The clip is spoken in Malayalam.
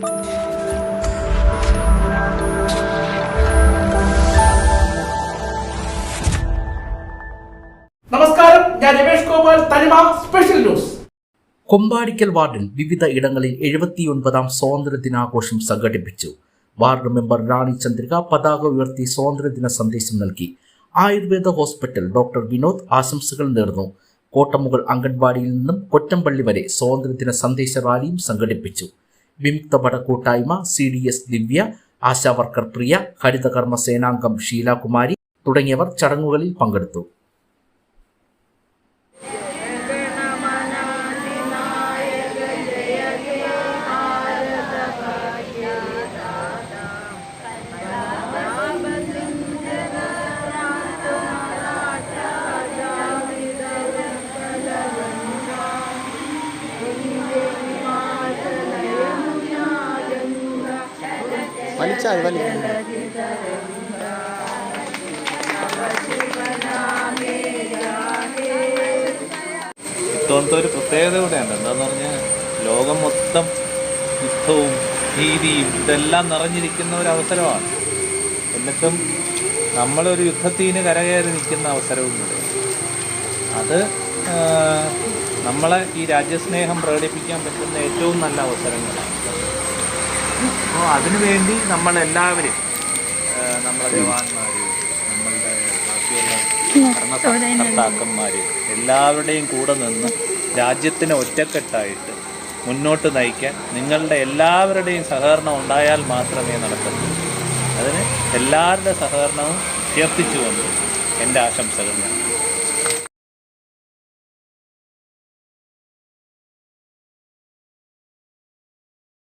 നമസ്കാരം ഞാൻ തനിമ സ്പെഷ്യൽ ന്യൂസ് കൊമ്പാടിക്കൽ വാർഡിൽ വിവിധ ഇടങ്ങളിൽ എഴുപത്തിയൊൻപതാം സ്വാതന്ത്ര്യദിനാഘോഷം സംഘടിപ്പിച്ചു. വാർഡ് മെമ്പർ റാണി ചന്ദ്രിക പതാക ഉയർത്തി സ്വാതന്ത്ര്യദിന സന്ദേശം നൽകി. ആയുർവേദ ഹോസ്പിറ്റൽ ഡോക്ടർ വിനോദ് ആശംസകൾ നേർന്നു. കോട്ടമുകൾ അംഗൻവാടിയിൽ നിന്നും കൊറ്റമ്പള്ളി വരെ സ്വാതന്ത്ര്യദിന സന്ദേശ റാലിയും സംഘടിപ്പിച്ചു. വിമുക്ത ഭട കൂട്ടായ്മ C D S Divya ASHA worker Priya ഹരിതകർമ്മ സേനാംഗം ഷീലാകുമാരി തുടങ്ങിയവർ ചടങ്ങുകളിൽ പങ്കെടുത്തു. വലിച്ചാൽ വലി ഇത്തവണത്തെ ഒരു പ്രത്യേകത കൂടെയാണ് എന്താന്ന് പറഞ്ഞാൽ ലോകം മൊത്തം യുദ്ധവും ഭീതിയും ഇതെല്ലാം നിറഞ്ഞിരിക്കുന്ന ഒരു അവസരമാണ്. എന്നിട്ടും നമ്മളൊരു യുദ്ധത്തിന് കരകയറി നിൽക്കുന്ന അവസരവും കൂടെ അത് നമ്മളെ ഈ രാജ്യസ്നേഹം പ്രകടിപ്പിക്കാൻ പറ്റുന്ന ഏറ്റവും നല്ല അവസരങ്ങളാണ്. അപ്പോൾ അതിനുവേണ്ടി നമ്മളെല്ലാവരും നമ്മളെ ജവാന്മാർ നമ്മളുടെ ബാക്കിയുള്ള ഭരണകർത്താക്കന്മാർ എല്ലാവരുടെയും കൂടെ നിന്ന് രാജ്യത്തിന് ഒറ്റക്കെട്ടായിട്ട് മുന്നോട്ട് നയിക്കാൻ നിങ്ങളുടെ എല്ലാവരുടെയും സഹകരണം ഉണ്ടായാൽ മാത്രമേ നടക്കത്തുള്ളൂ. അതിന് എല്ലാവരുടെ സഹകരണവും ചേർത്തിച്ചുകൊണ്ട് എന്റെ ആശംസകൾ ഞാൻ